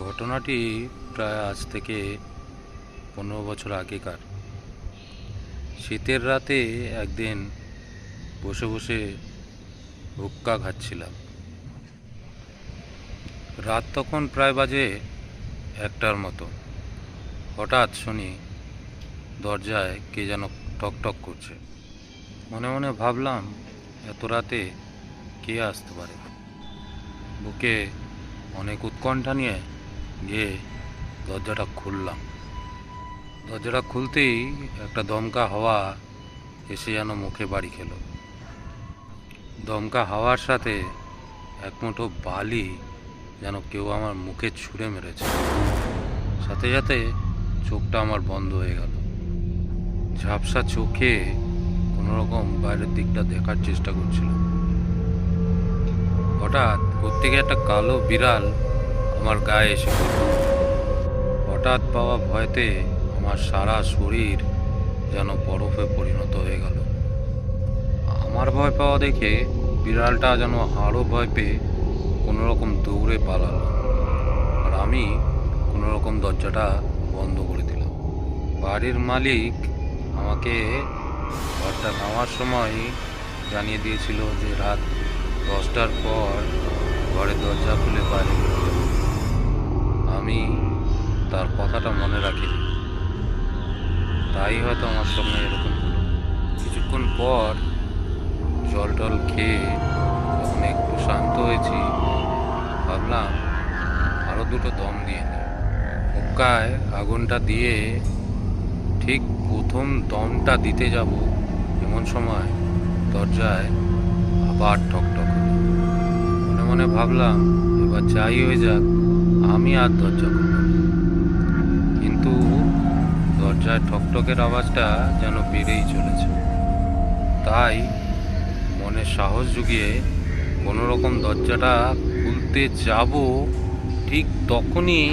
ঘটনাটি প্রায় আজ থেকে পনেরো বছর আগেকার। শীতের রাতে একদিন বসে বসে হুক্কা খাচ্ছিলাম। রাত তখন প্রায় বাজে একটার মতো। হঠাৎ শুনি দরজায় কে যেন টক টক করছে। মনে মনে ভাবলাম, এত রাতে কে আসতে পারে? বুকে অনেক উৎকণ্ঠা নিয়ে গিয়ে দরজাটা খুললাম। দরজাটা খুলতেই একটা দমকা হাওয়া এসে যেন মুখে বাড়ি খেলো। দমকা হাওয়ার সাথে এক মুঠো বালি যেন কেউ আমার মুখে ছুঁড়ে মেরেছে। সাথে সাথে চোখটা আমার বন্ধ হয়ে গেল। ঝাপসা চোখে কোনোরকম বাইরের দিকটা দেখার চেষ্টা করছিলাম। হঠাৎ প্রত্যেকে একটা কালো বিড়াল আমার গায়ে এসে হঠাৎ পাওয়া ভয়তে আমার সারা শরীর যেন বরফে পরিণত হয়ে গেল। আমার ভয় পাওয়া দেখে বিড়ালটা যেন আরও ভয় পেয়ে কোনো রকম দৌড়ে পালালো। আর আমি কোনো রকম দরজাটা বন্ধ করে দিলাম। বাড়ির মালিক আমাকে ঘরটা নামার সময় জানিয়ে দিয়েছিল যে রাত দশটার পর ঘরের দরজা খুলে হবে। আমি তার কথাটা মনে রাখিনি তাই হয়তো আমার সঙ্গে এরকম হলো। কিছুক্ষণ পর জল টল খেয়ে যখন একটু শান্ত হয়েছি, ভাবলাম আরও দুটো দম দিয়ে নিই। হুক্কায় আগুনটা দিয়ে ঠিক প্রথম দমটা দিতে যাব এমন সময় দরজায় আবার ঠকঠক মনে মনে ভাবলাম, এবার যাই হয়ে যাক। আমি আর দরজা খুলব কিন্তু দরজায় ঠকঠকের আওয়াজটা যেন বেড়েই চলেছে। তাই মনে সাহস জুগিয়ে কোনো রকম দরজাটা খুলতে যাব ঠিক তখনই